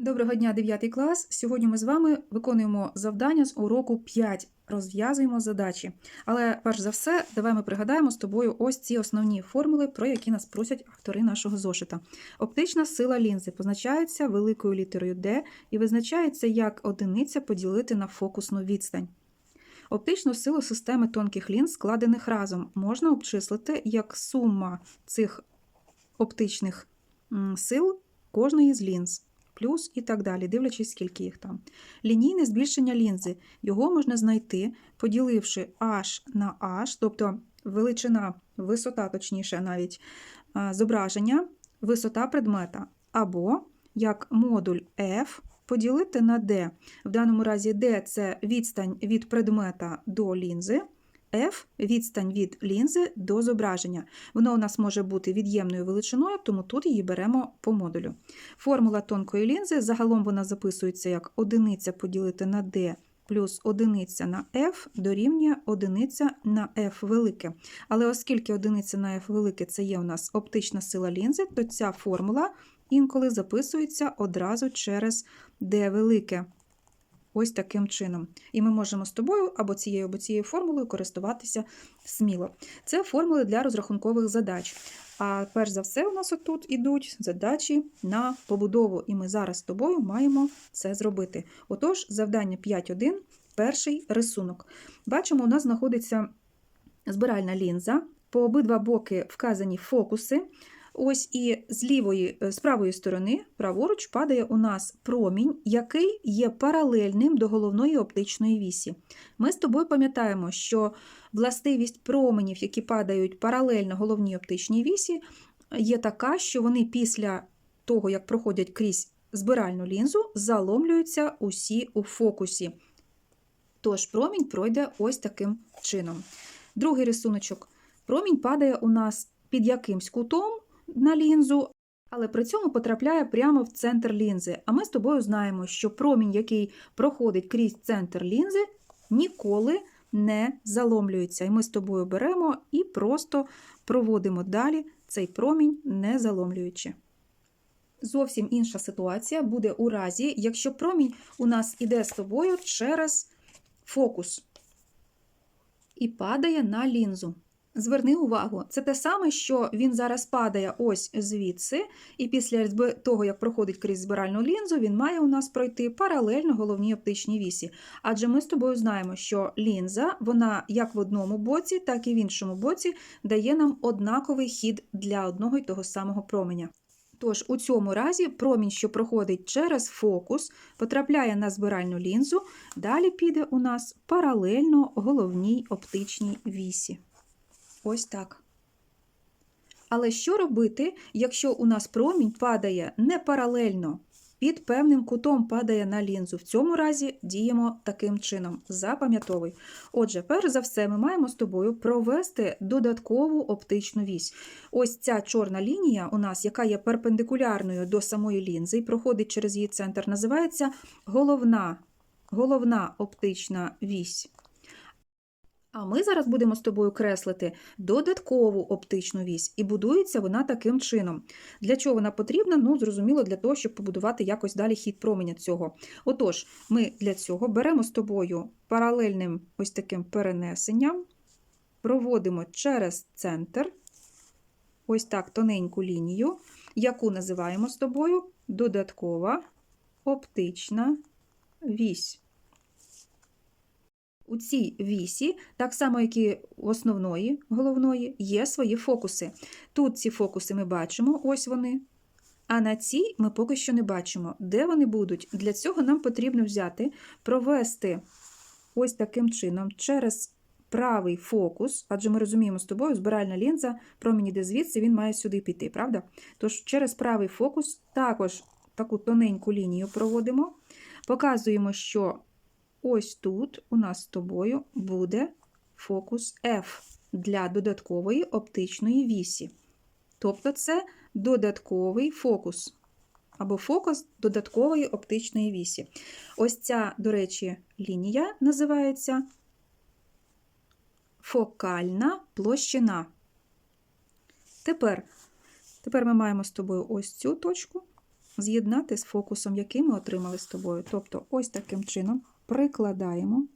Доброго дня, 9 клас. Сьогодні ми з вами виконуємо завдання з уроку 5. Розв'язуємо задачі. Але перш за все, давай ми пригадаємо з тобою ось ці основні формули, про які нас просять автори нашого зошита. Оптична сила лінзи позначається великою літерою D і визначається як одиниця поділити на фокусну відстань. Оптичну силу системи тонких лінз, складених разом, можна обчислити як сума цих оптичних сил кожної з лінз плюс і так далі, дивлячись, скільки їх там. Лінійне збільшення лінзи. Його можна знайти, поділивши h на h, тобто величина, висота, точніше, навіть зображення, висота предмета, або як модуль f поділити на d. В даному разі d – це відстань від предмета до лінзи. F – відстань від лінзи до зображення. Воно у нас може бути від'ємною величиною, тому тут її беремо по модулю. Формула тонкої лінзи загалом вона записується як одиниця поділити на d плюс одиниця на f дорівнює одиниця на f велике. Але оскільки одиниця на f велике це є у нас оптична сила лінзи, то ця формула інколи записується одразу через d велике. Ось таким чином. І ми можемо з тобою або цією, або цією формулою користуватися сміло. Це формули для розрахункових задач. А перш за все, у нас отут ідуть задачі на побудову, і ми зараз з тобою маємо це зробити. Отож, завдання 5.1, перший рисунок. Бачимо, у нас знаходиться збиральна лінза, по обидва боки вказані фокуси. Ось і з лівої, з правої сторони, праворуч, падає у нас промінь, який є паралельним до головної оптичної вісі. Ми з тобою пам'ятаємо, що властивість променів, які падають паралельно головній оптичній вісі, є така, що вони після того, як проходять крізь збиральну лінзу, заломлюються усі у фокусі. Тож промінь пройде ось таким чином. Другий рисуночок. Промінь падає у нас під якимсь кутом на лінзу, але при цьому потрапляє прямо в центр лінзи. А ми з тобою знаємо, що промінь, який проходить крізь центр лінзи, ніколи не заломлюється. І ми з тобою беремо і просто проводимо далі цей промінь, не заломлюючи. Зовсім інша ситуація буде у разі, якщо промінь у нас іде з тобою через фокус і падає на лінзу. Зверни увагу, це те саме, що він зараз падає ось звідси, і після того, як проходить крізь збиральну лінзу, він має у нас пройти паралельно головній оптичній вісі. Адже ми з тобою знаємо, що лінза, вона як в одному боці, так і в іншому боці дає нам однаковий хід для одного й того самого променя. Тож, у цьому разі промінь, що проходить через фокус, потрапляє на збиральну лінзу, далі піде у нас паралельно головній оптичній вісі. Ось так. Але що робити, якщо у нас промінь падає не паралельно, під певним кутом падає на лінзу? В цьому разі діємо таким чином. Запам'ятовуй. Отже, перш за все, ми маємо з тобою провести додаткову оптичну вісь. Ось ця чорна лінія у нас, яка є перпендикулярною до самої лінзи і проходить через її центр, називається головна, головна оптична вісь. А ми зараз будемо з тобою креслити додаткову оптичну вісь, і будується вона таким чином. Для чого вона потрібна? Ну, зрозуміло, для того, щоб побудувати якось далі хід променя цього. Отож, ми для цього беремо з тобою паралельним ось таким перенесенням, проводимо через центр, ось так тоненьку лінію, яку називаємо з тобою додаткова оптична вісь. У цій вісі, так само, як і у основної головної, є свої фокуси. Тут ці фокуси ми бачимо, ось вони. А на цій ми поки що не бачимо, де вони будуть. Для цього нам потрібно взяти, провести ось таким чином через правий фокус, адже ми розуміємо з тобою, збиральна лінза, промінь іде звідси, він має сюди піти, правда? Тож через правий фокус також таку тоненьку лінію проводимо, показуємо, що Ось тут у нас з тобою буде фокус F для додаткової оптичної вісі. Тобто це додатковий фокус. Або фокус додаткової оптичної вісі. Ось ця, до речі, лінія називається фокальна площина. Тепер, Тепер ми маємо з тобою ось цю точку з'єднати з фокусом, який ми отримали з тобою. Тобто, ось таким чином прикладаємо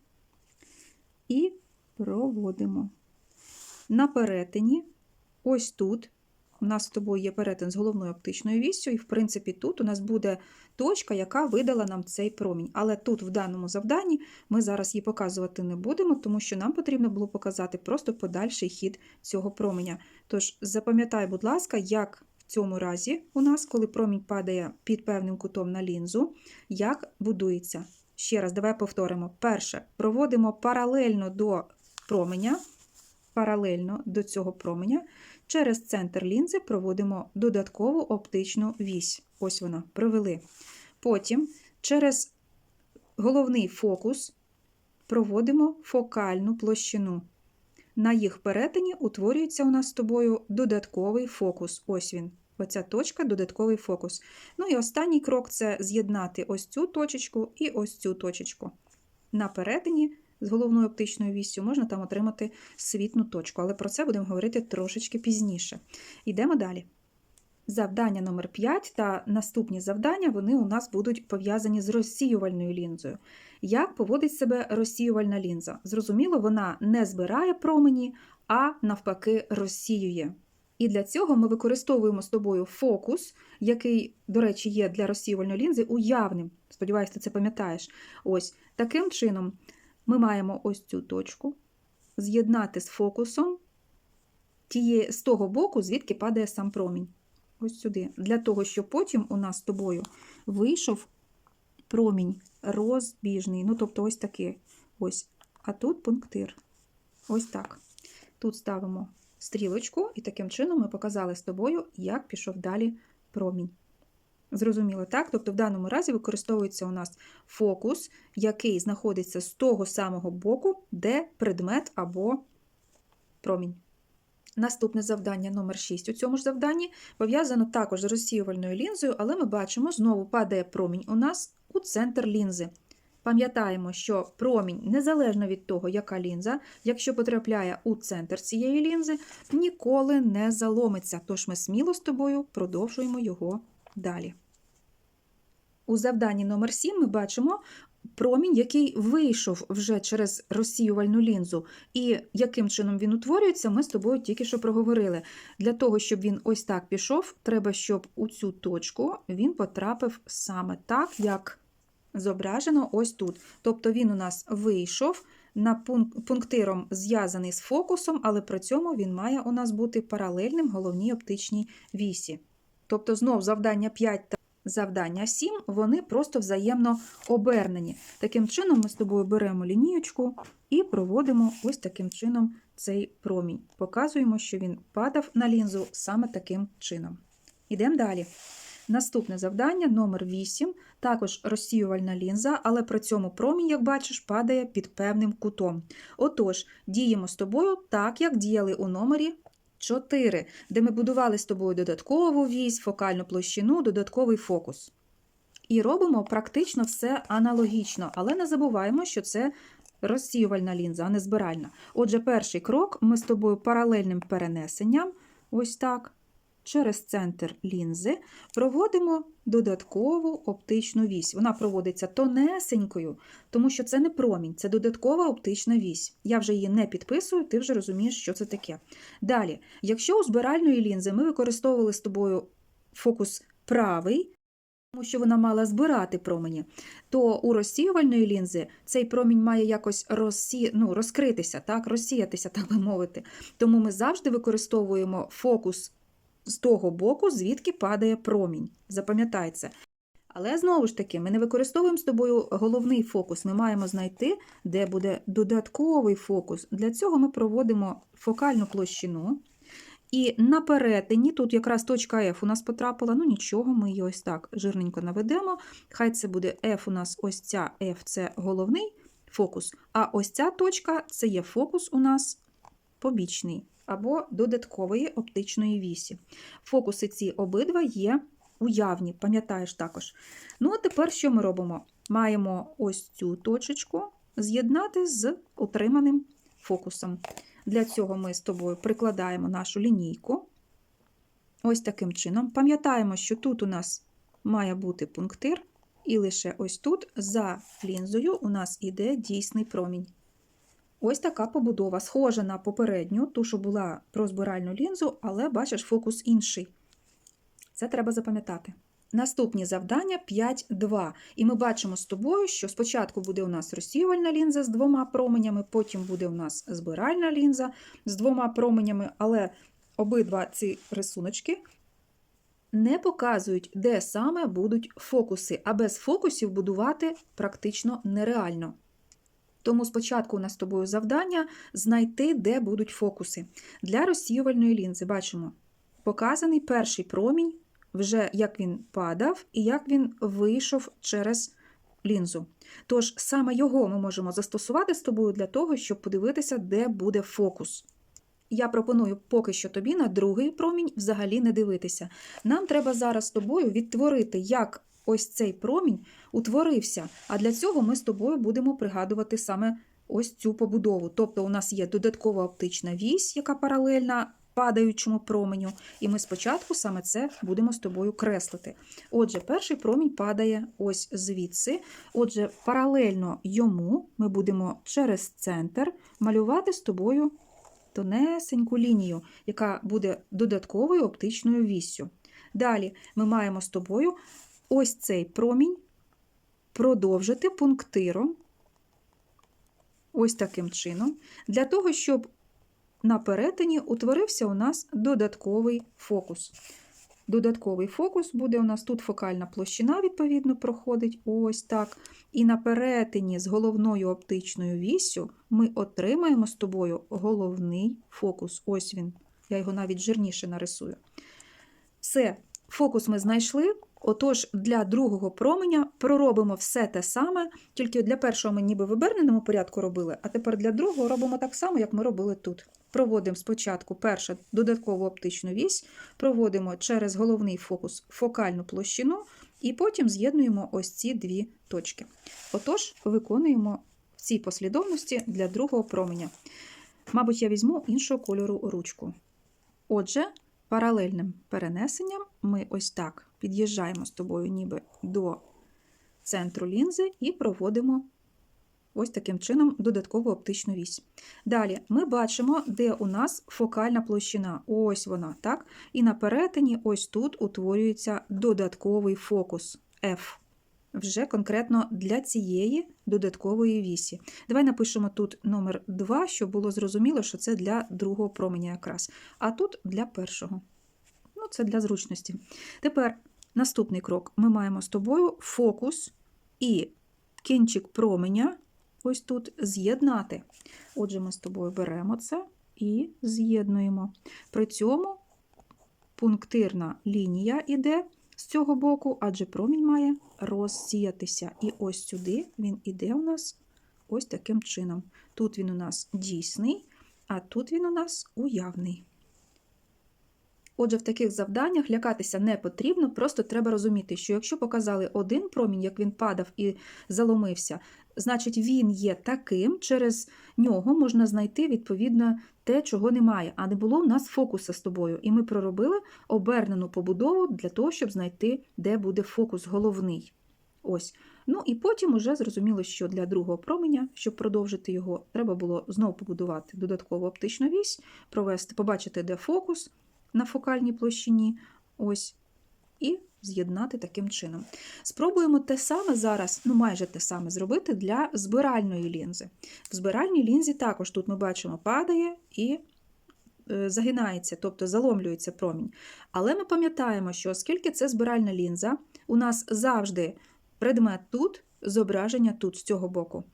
і проводимо. На перетині, ось тут, у нас з тобою є перетин з головною оптичною віссю, і, в принципі, тут у нас буде точка, яка видала нам цей промінь. Але тут, в даному завданні, ми зараз її показувати не будемо, тому що нам потрібно було показати просто подальший хід цього променя. Тож запам'ятай, будь ласка, як в цьому разі у нас, коли промінь падає під певним кутом на лінзу, як будується. Ще раз, давай повторимо. Перше, проводимо паралельно до променя, паралельно до цього променя, через центр лінзи проводимо додаткову оптичну вісь. Ось вона, провели. Потім через головний фокус проводимо фокальну площину. На їх перетині утворюється у нас з тобою додатковий фокус. Ось він. Оця точка додатковий фокус. Ну і останній крок це з'єднати ось цю точечку і ось цю точечку. На перетині з головною оптичною віссю можна там отримати світну точку, але про це будемо говорити трошечки пізніше. Йдемо далі. Завдання номер 5 та наступні завдання вони у нас будуть пов'язані з розсіювальною лінзою. Як поводить себе розсіювальна лінза? Зрозуміло, вона не збирає промені, а навпаки розсіює. І для цього ми використовуємо з тобою фокус, який, до речі, є для розсіювальної лінзи уявним. Сподіваюсь, ти це пам'ятаєш. Ось таким чином ми маємо ось цю точку з'єднати з фокусом тіє, з того боку, звідки падає сам промінь. Ось сюди. Для того, щоб потім у нас з тобою вийшов промінь розбіжний. Ну, тобто, ось такий. Ось. А тут пунктир. Ось так. Тут ставимо стрілочку, і таким чином ми показали з тобою, як пішов далі промінь. Зрозуміло, так? Тобто в даному разі використовується у нас фокус, який знаходиться з того самого боку, де предмет або промінь. Наступне завдання номер 6 у цьому ж завданні пов'язано також з розсіювальною лінзою, але ми бачимо, знову падає промінь у нас у центр лінзи. Пам'ятаємо, що промінь, незалежно від того, яка лінза, якщо потрапляє у центр цієї лінзи, ніколи не заломиться. Тож ми сміло з тобою продовжуємо його далі. У завданні номер 7 ми бачимо промінь, який вийшов вже через розсіювальну лінзу. І яким чином він утворюється, ми з тобою тільки що проговорили. Для того, щоб він ось так пішов, треба, щоб у цю точку він потрапив саме так, як зображено ось тут. Тобто він у нас вийшов на пунктиром зв'язаний з фокусом, але при цьому він має у нас бути паралельним головній оптичній вісі. Тобто, знов завдання 5 та завдання 7, вони просто взаємно обернені. Таким чином, ми з тобою беремо лінієчку і проводимо ось таким чином цей промінь. Показуємо, що він падав на лінзу саме таким чином. Ідемо далі. Наступне завдання номер 8, також розсіювальна лінза, але при цьому промінь, як бачиш, падає під певним кутом. Отож, діємо з тобою так, як діяли у номері 4, де ми будували з тобою додаткову вісь, фокальну площину, додатковий фокус. І робимо практично все аналогічно, але не забуваємо, що це розсіювальна лінза, а не збиральна. Отже, перший крок ми з тобою паралельним перенесенням, ось так, через центр лінзи проводимо додаткову оптичну вісь. Вона проводиться тонесенькою, тому що це не промінь, це додаткова оптична вісь. Я вже її не підписую, ти вже розумієш, що це таке. Далі, якщо у збиральної лінзи ми використовували з тобою фокус правий, тому що вона мала збирати промені, то у розсіювальної лінзи цей промінь має якось розсі... ну, розкритися, так, розсіятися, так би мовити. Тому ми завжди використовуємо фокус з того боку, звідки падає промінь. Запам'ятай це. Але знову ж таки, ми не використовуємо з тобою головний фокус. Ми маємо знайти, де буде додатковий фокус. Для цього ми проводимо фокальну площину. І на перетині, тут якраз точка F у нас потрапила, ну нічого, ми її ось так жирненько наведемо. Хай це буде F у нас ось ця F це головний фокус, а ось ця точка це є фокус у нас побічний або додаткової оптичної вісі. Фокуси ці обидва є уявні, пам'ятаєш також. Ну, а тепер що ми робимо? Маємо ось цю точечку з'єднати з утриманим фокусом. Для цього ми з тобою прикладаємо нашу лінійку. Ось таким чином. Пам'ятаємо, що тут у нас має бути пунктир, і лише ось тут за лінзою у нас іде дійсний промінь. Ось така побудова, схожа на попередню, ту, що була про збиральну лінзу, але бачиш, фокус інший. Це треба запам'ятати. Наступні завдання 5.2. І ми бачимо з тобою, що спочатку буде у нас розсіювальна лінза з двома променями, потім буде у нас збиральна лінза з двома променями, але обидва ці рисуночки не показують, де саме будуть фокуси, а без фокусів будувати практично нереально. Тому спочатку у нас з тобою завдання знайти, де будуть фокуси. Для розсіювальної лінзи бачимо показаний перший промінь, вже як він падав і як він вийшов через лінзу. Тож саме його ми можемо застосувати з тобою для того, щоб подивитися, де буде фокус. Я пропоную поки що тобі на другий промінь взагалі не дивитися. Нам треба зараз з тобою відтворити, як ось цей промінь утворився. А для цього ми з тобою будемо пригадувати саме ось цю побудову. Тобто, у нас є додаткова оптична вісь, яка паралельна падаючому променю, і ми спочатку саме це будемо з тобою креслити. Отже, перший промінь падає ось звідси. Отже, паралельно йому ми будемо через центр малювати з тобою тонесеньку лінію, яка буде додатковою оптичною віссю. Далі ми маємо з тобою ось цей промінь продовжити пунктиром, ось таким чином, для того, щоб на перетині утворився у нас додатковий фокус. Додатковий фокус буде у нас тут фокальна площина, відповідно, проходить ось так. І на перетині з головною оптичною віссю ми отримаємо з тобою головний фокус. Ось він. Я його навіть жирніше нарисую. Все, фокус ми знайшли. Отож, для другого променя проробимо все те саме, тільки для першого ми ніби в оберненому порядку робили, а тепер для другого робимо так само, як ми робили тут. Проводимо спочатку першу додаткову оптичну вісь, проводимо через головний фокус фокальну площину, і потім з'єднуємо ось ці дві точки. Отож, виконуємо в цій послідовності для другого променя. Мабуть, я візьму іншого кольору ручку. Отже, паралельним перенесенням ми ось так під'їжджаємо з тобою ніби до центру лінзи і проводимо ось таким чином додаткову оптичну вісь. Далі ми бачимо, де у нас фокальна площина. Ось вона, так? І на перетині ось тут утворюється додатковий фокус F. Вже конкретно для цієї додаткової вісі. Давай напишемо тут номер 2, щоб було зрозуміло, що це для другого променя якраз. А тут для першого. Ну, це для зручності. Тепер наступний крок. Ми маємо з тобою фокус і кінчик променя ось тут з'єднати. Отже, ми з тобою беремо це і з'єднуємо. При цьому пунктирна лінія йде з цього боку, адже промінь має розсіятися. І ось сюди він іде у нас ось таким чином. Тут він у нас дійсний, а тут він у нас уявний. Отже, в таких завданнях лякатися не потрібно, просто треба розуміти, що якщо показали один промінь, як він падав і заломився, значить він є таким, через нього можна знайти відповідно те, чого немає. А не було в нас фокуса з тобою. І ми проробили обернену побудову для того, щоб знайти, де буде фокус головний. Ось. Ну і потім уже зрозуміло, що для другого променя, щоб продовжити його, треба було знову побудувати додаткову оптичну вісь, провести, побачити, де фокус на фокальній площині. Ось. І з'єднати таким чином. Спробуємо те саме зараз, ну майже те саме зробити для збиральної лінзи. В збиральній лінзі також тут ми бачимо, падає і е, загинається, тобто заломлюється промінь. Але ми пам'ятаємо, що оскільки це збиральна лінза, у нас завжди предмет тут, зображення тут, з цього боку.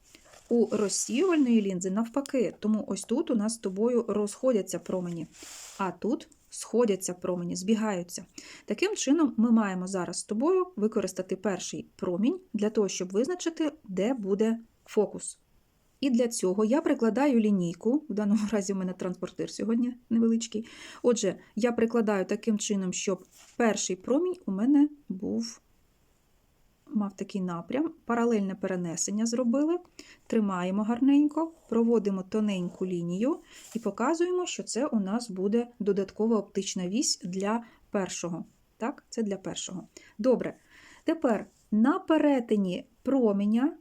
У розсіювальної лінзи навпаки, тому ось тут у нас з тобою розходяться промені, а тут сходяться промені, збігаються. Таким чином, ми маємо зараз з тобою використати перший промінь для того, щоб визначити, де буде фокус. І для цього я прикладаю лінійку, в даному разі у мене транспортир сьогодні невеличкий. Отже, я прикладаю таким чином, щоб перший промінь у мене був мав такий напрям, паралельне перенесення зробили, тримаємо гарненько, проводимо тоненьку лінію і показуємо, що це у нас буде додаткова оптична вісь для першого. Так, це для першого. Добре. Тепер на перетині променя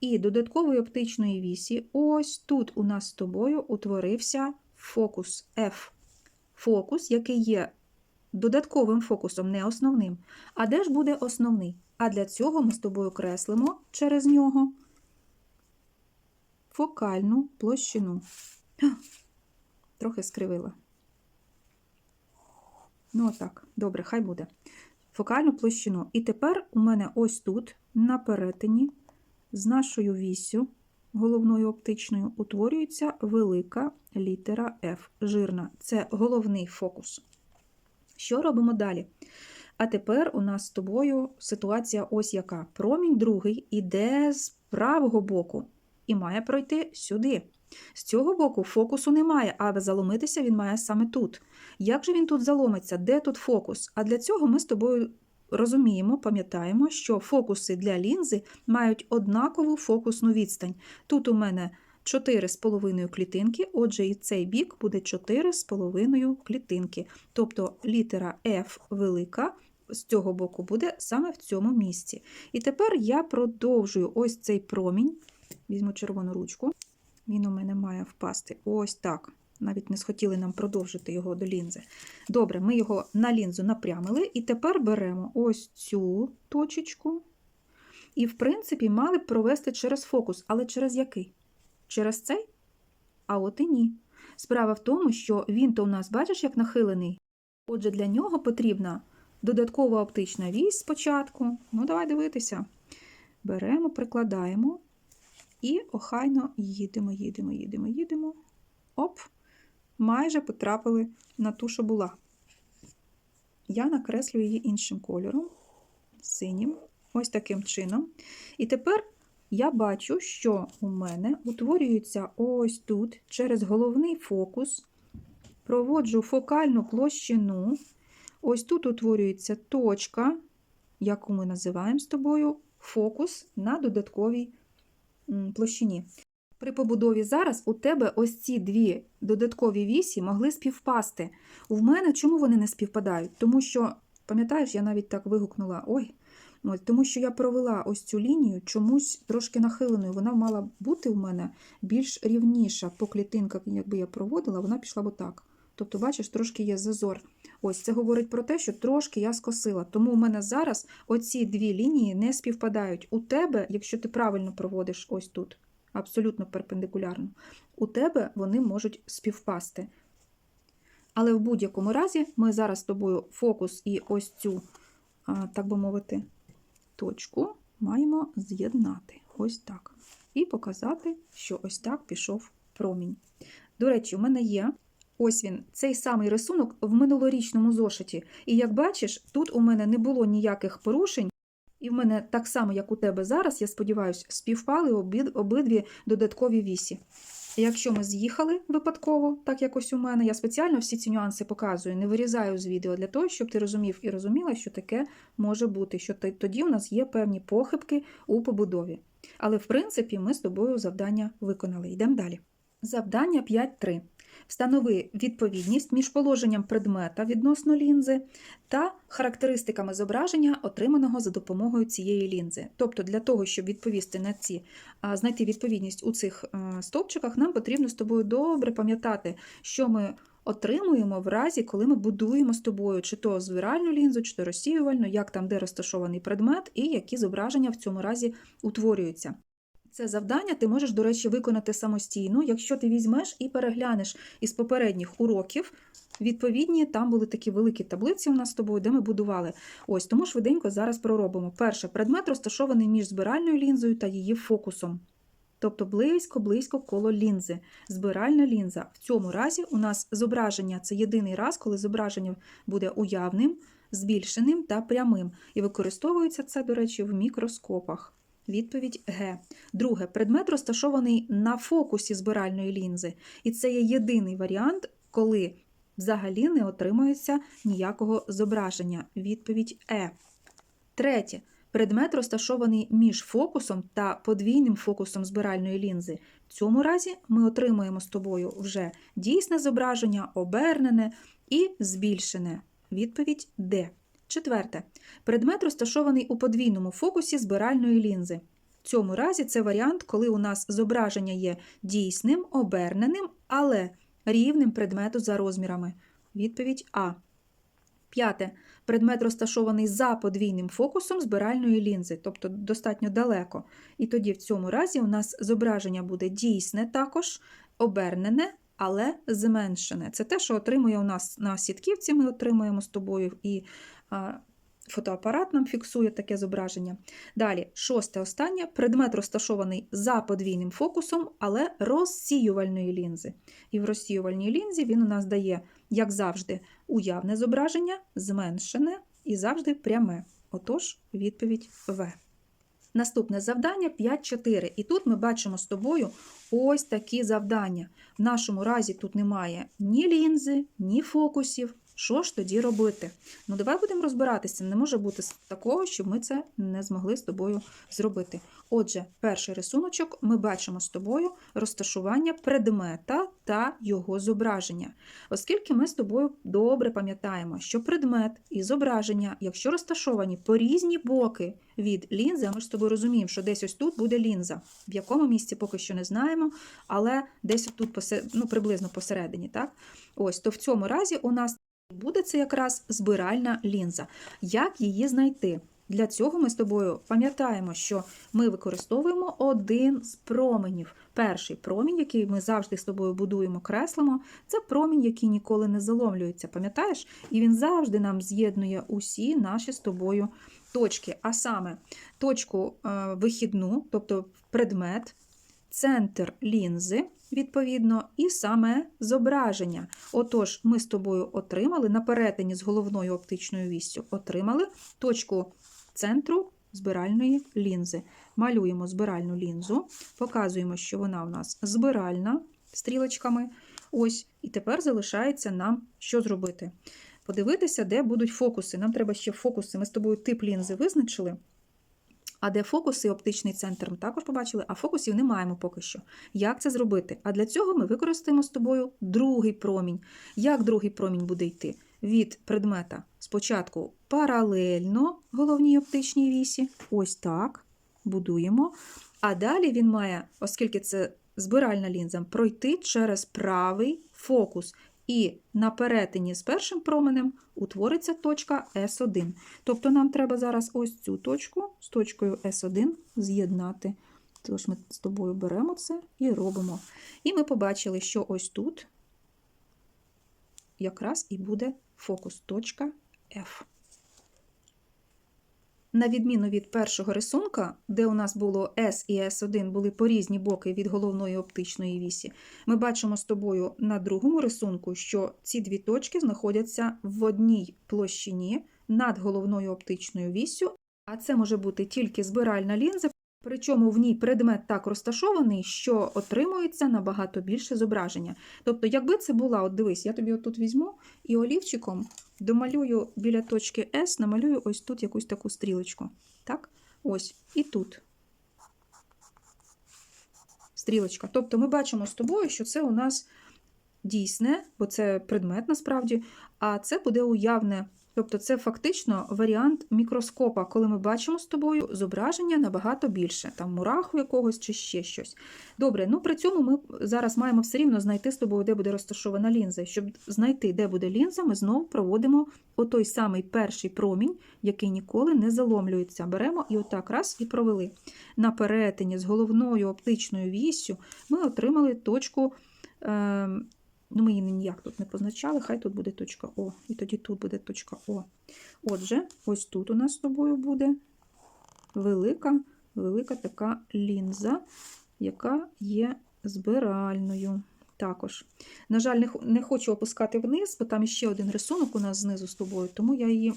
і додаткової оптичної вісі, ось тут у нас з тобою утворився фокус F. Фокус, який є додатковим фокусом, не основним. А де ж буде основний? А для цього ми з тобою креслимо через нього фокальну площину. Трохи скривила. Ну, отак. Добре, хай буде. Фокальну площину. І тепер у мене ось тут, на перетині, з нашою вісю головною оптичною, утворюється велика літера F, жирна. Це головний фокус. Що робимо далі? А тепер у нас з тобою ситуація ось яка. Промінь другий іде з правого боку і має пройти сюди. З цього боку фокусу немає, а заломитися він має саме тут. Як же він тут заломиться? Де тут фокус? А для цього ми з тобою розуміємо, пам'ятаємо, що фокуси для лінзи мають однакову фокусну відстань. Тут у мене 4,5 клітинки, отже, і цей бік буде 4,5 клітинки. Тобто літера F велика з цього боку буде саме в цьому місці. І тепер я продовжую ось цей промінь. Візьму червону ручку. Він у мене має впасти ось так. Навіть не схотіли нам продовжити його до лінзи. Добре, ми його на лінзу напрямили, і тепер беремо ось цю точечку. І, в принципі, мали б провести через фокус. Але через який? Через цей? А от і ні. Справа в тому, що він то у нас, бачиш, як нахилений. Отже, для нього потрібна додаткова оптична вісь спочатку. Ну, давай дивитися. Беремо, прикладаємо і охайно їдемо, їдемо, їдемо, їдемо. Оп, майже потрапили на ту, що була. Я накреслю її іншим кольором, синім, ось таким чином. І тепер я бачу, що у мене утворюється ось тут через головний фокус. Проводжу фокальну площину. Ось тут утворюється точка, яку ми називаємо з тобою фокус на додатковій площині. При побудові зараз у тебе ось ці дві додаткові вісі могли співпасти. У мене чому вони не співпадають? Тому що, пам'ятаєш, я навіть так вигукнула: ой, Ось, тому що я провела ось цю лінію чомусь трошки нахиленою. Вона мала бути у мене більш рівніша по клітинках, якби я проводила, вона пішла б отак. Тобто, бачиш, трошки є зазор. Ось це говорить про те, що трошки я скосила. Тому у мене зараз оці дві лінії не співпадають. У тебе, якщо ти правильно проводиш ось тут, абсолютно перпендикулярно, у тебе вони можуть співпасти. Але в будь-якому разі ми зараз з тобою фокус і ось цю, так би мовити, точку маємо з'єднати. Ось так. І показати, що ось так пішов промінь. До речі, у мене є ось він, цей самий рисунок в минулорічному зошиті. І як бачиш, тут у мене не було ніяких порушень. І в мене так само, як у тебе зараз, я сподіваюся, співпали обид- обидві додаткові вісі. Якщо ми з'їхали випадково, так як ось у мене, я спеціально всі ці нюанси показую, не вирізаю з відео для того, щоб ти розумів і розуміла, що таке може бути, що тоді у нас є певні похибки у побудові. Але, в принципі, ми з тобою завдання виконали. Йдемо далі. Завдання 5.3. Встанови відповідність між положенням предмета відносно лінзи та характеристиками зображення, отриманого за допомогою цієї лінзи. Тобто, для того, щоб відповісти на ці, знайти відповідність у цих е, стовпчиках, нам потрібно з тобою добре пам'ятати, що ми отримуємо в разі, коли ми будуємо з тобою чи то звиральну лінзу, чи то розсіювальну, як там де розташований предмет, і які зображення в цьому разі утворюються. Це завдання ти можеш, до речі, виконати самостійно, якщо ти візьмеш і переглянеш із попередніх уроків. Відповідні, там були такі великі таблиці у нас з тобою, де ми будували. Ось тому швиденько зараз проробимо. Перше, предмет розташований між збиральною лінзою та її фокусом. Тобто близько-близько коло лінзи. Збиральна лінза. В цьому разі у нас зображення це єдиний раз, коли зображення буде уявним, збільшеним та прямим. І використовується це, до речі, в мікроскопах. Відповідь Г. Друге, предмет розташований на фокусі збиральної лінзи. І це є єдиний варіант, коли взагалі не отримується ніякого зображення. Відповідь Е. Третє. Предмет розташований між фокусом та подвійним фокусом збиральної лінзи. В цьому разі ми отримуємо з тобою вже дійсне зображення, обернене і збільшене. Відповідь Д. Четверте. Предмет розташований у подвійному фокусі збиральної лінзи. В цьому разі це варіант, коли у нас зображення є дійсним, оберненим, але рівним предмету за розмірами. Відповідь А. П'яте. Предмет розташований за подвійним фокусом збиральної лінзи, тобто достатньо далеко. І тоді в цьому разі у нас зображення буде дійсне також, обернене, але зменшене. Це те, що отримує у нас на сітківці, ми отримуємо з тобою, і фотоапарат нам фіксує таке зображення. Далі, шосте останнє. Предмет розташований за подвійним фокусом, але розсіювальної лінзи. І в розсіювальній лінзі він у нас дає, як завжди, уявне зображення, зменшене і завжди пряме. Отож, відповідь В. Наступне завдання 5.4. І тут ми бачимо з тобою ось такі завдання. В нашому разі тут немає ні лінзи, ні фокусів. Що ж тоді робити? Ну, давай будемо розбиратися. Не може бути такого, щоб ми це не змогли з тобою зробити. Отже, перший рисуночок ми бачимо з тобою розташування предмета та його зображення. Оскільки ми з тобою добре пам'ятаємо, що предмет і зображення, якщо розташовані по різні боки від лінзи, ми ж з тобою розуміємо, що десь ось тут буде лінза, в якому місці поки що не знаємо, але десь тут ну, приблизно посередині. Так? Ось, то в цьому разі у нас буде це якраз збиральна лінза. Як її знайти? Для цього ми з тобою пам'ятаємо, що ми використовуємо один з променів. Перший промінь, який ми завжди з тобою будуємо, креслимо, це промінь, який ніколи не заломлюється. Пам'ятаєш? І він завжди нам з'єднує усі наші з тобою точки. А саме точку е, вихідну, тобто предмет, центр лінзи, відповідно, і саме зображення. Отож, ми з тобою отримали на перетині з головною оптичною вістю, отримали точку центру збиральної лінзи. Малюємо збиральну лінзу, показуємо, що вона у нас збиральна стрілочками. Ось, і тепер залишається нам що зробити? Подивитися, де будуть фокуси. Нам треба ще фокуси. Ми з тобою тип лінзи визначили. А де фокуси, оптичний центр ми також побачили, а фокусів не маємо поки що. Як це зробити? А для цього ми використаємо з тобою другий промінь. Як другий промінь буде йти? Від предмета спочатку паралельно головній оптичній вісі, ось так, будуємо. А далі він має, оскільки це збиральна лінза, пройти через правий фокус. І на перетині з першим променем утвориться точка С1. Тобто нам треба зараз ось цю точку з точкою С1 з'єднати. Тож ми з тобою беремо це і робимо. І ми побачили, що ось тут якраз і буде фокус точка F. На відміну від першого рисунка, де у нас було S і S1 були по різні боки від головної оптичної вісі, ми бачимо з тобою на другому рисунку, що ці дві точки знаходяться в одній площині над головною оптичною вісю, а це може бути тільки збиральна лінза, причому в ній предмет так розташований, що отримується набагато більше зображення. Тобто, якби це була, от дивись, я тобі отут візьму і олівчиком домалюю біля точки S, намалюю ось тут якусь таку стрілочку. Так? Ось, і тут. Стрілочка. Тобто ми бачимо з тобою, що це у нас дійсне, бо це предмет насправді, а це буде уявне. Тобто це фактично варіант мікроскопа, коли ми бачимо з тобою зображення набагато більше, там мураху якогось чи ще щось. Добре, ну при цьому ми зараз маємо все рівно знайти з тобою, де буде розташована лінза. Щоб знайти, де буде лінза, ми знову проводимо отой самий перший промінь, який ніколи не заломлюється. Беремо і отак раз і провели. На перетині з головною оптичною віссю ми отримали точку. Е Ну, ми її ніяк тут не позначали, хай тут буде точка О. І тоді тут буде точка О. Отже, ось тут у нас з тобою буде велика, велика така лінза, яка є збиральною. Також. На жаль, не, хочу опускати вниз, бо там ще один рисунок у нас знизу з тобою, тому я її.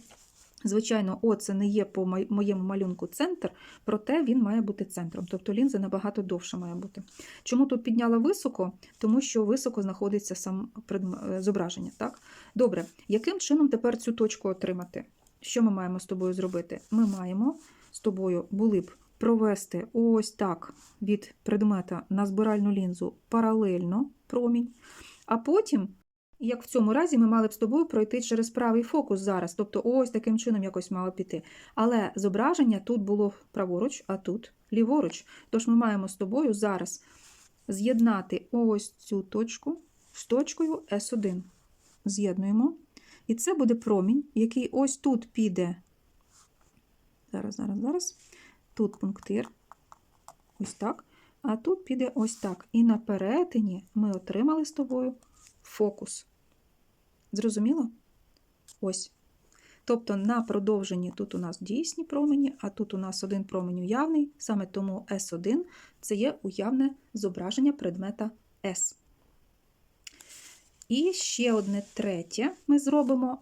Звичайно, О, це не є по моєму малюнку центр, проте він має бути центром. Тобто лінза набагато довше має бути. Чому тут підняла високо? Тому що високо знаходиться сам зображення. Так? Добре, яким чином тепер цю точку отримати? Що ми маємо з тобою зробити? Ми маємо з тобою були б провести ось так від предмета на збиральну лінзу паралельно промінь, а потім як в цьому разі ми мали б з тобою пройти через правий фокус зараз. Тобто ось таким чином якось мало піти. Але зображення тут було праворуч, а тут ліворуч. Тож ми маємо з тобою зараз з'єднати ось цю точку з точкою S1. З'єднуємо. І це буде промінь, який ось тут піде. Зараз, зараз, зараз. Тут пунктир. Ось так. А тут піде ось так. І на перетині ми отримали з тобою фокус. Зрозуміло? Ось. Тобто на продовженні тут у нас дійсні промені, а тут у нас один промень уявний, саме тому S1 це є уявне зображення предмета S. І ще одне третє ми зробимо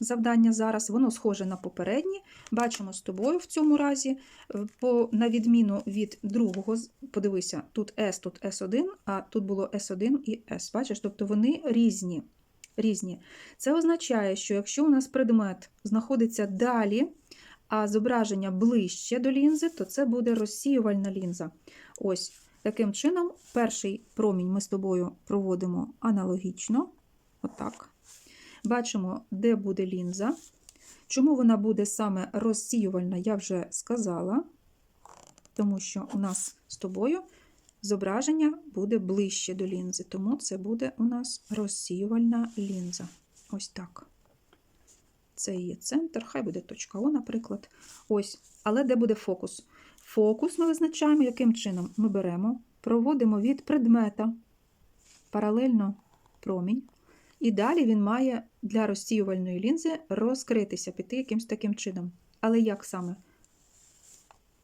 завдання зараз. Воно схоже на попереднє. Бачимо з тобою в цьому разі, е, по, на відміну від другого, подивися, тут S, тут S1, а тут було S1 і S. Бачиш, тобто вони різні. Різні. Це означає, що якщо у нас предмет знаходиться далі, а зображення ближче до лінзи, то це буде розсіювальна лінза. Ось таким чином, перший промінь ми з тобою проводимо аналогічно. Отак. Бачимо, де буде лінза. Чому вона буде саме розсіювальна, я вже сказала, тому що у нас з тобою зображення буде ближче до лінзи, тому це буде у нас розсіювальна лінза. Ось так. Це є центр, хай буде точка О, наприклад. Ось. Але де буде фокус? Фокус ми визначаємо, яким чином ми беремо, проводимо від предмета паралельно промінь. І далі він має для розсіювальної лінзи розкритися, піти якимось таким чином. Але як саме?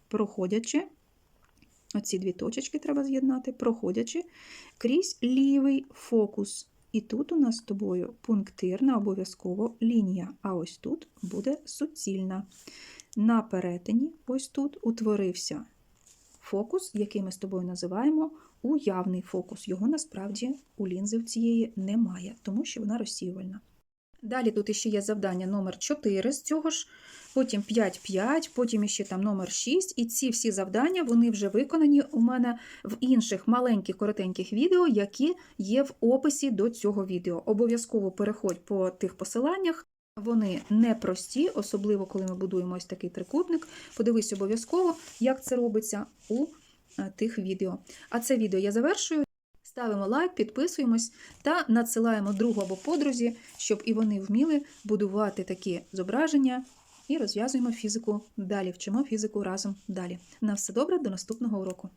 Проходячи, оці дві точечки треба з'єднати, проходячи крізь лівий фокус. І тут у нас з тобою пунктирна обов'язково лінія, а ось тут буде суцільна. На перетині, ось тут, утворився фокус, який ми з тобою називаємо уявний фокус. Його насправді у лінзи в цієї немає, тому що вона розсіювальна. Далі тут ще є завдання номер 4 з цього ж, потім 5-5, потім ще там номер 6. І ці всі завдання вони вже виконані у мене в інших маленьких коротеньких відео, які є в описі до цього відео. Обов'язково переходь по тих посиланнях. Вони непрості, особливо коли ми будуємо ось такий трикутник. Подивись обов'язково, як це робиться у е, тих відео. А це відео я завершую. Ставимо лайк, підписуємось та надсилаємо другу або подрузі, щоб і вони вміли будувати такі зображення і розв'язуємо фізику далі. Вчимо фізику разом далі. На все добре, до наступного уроку.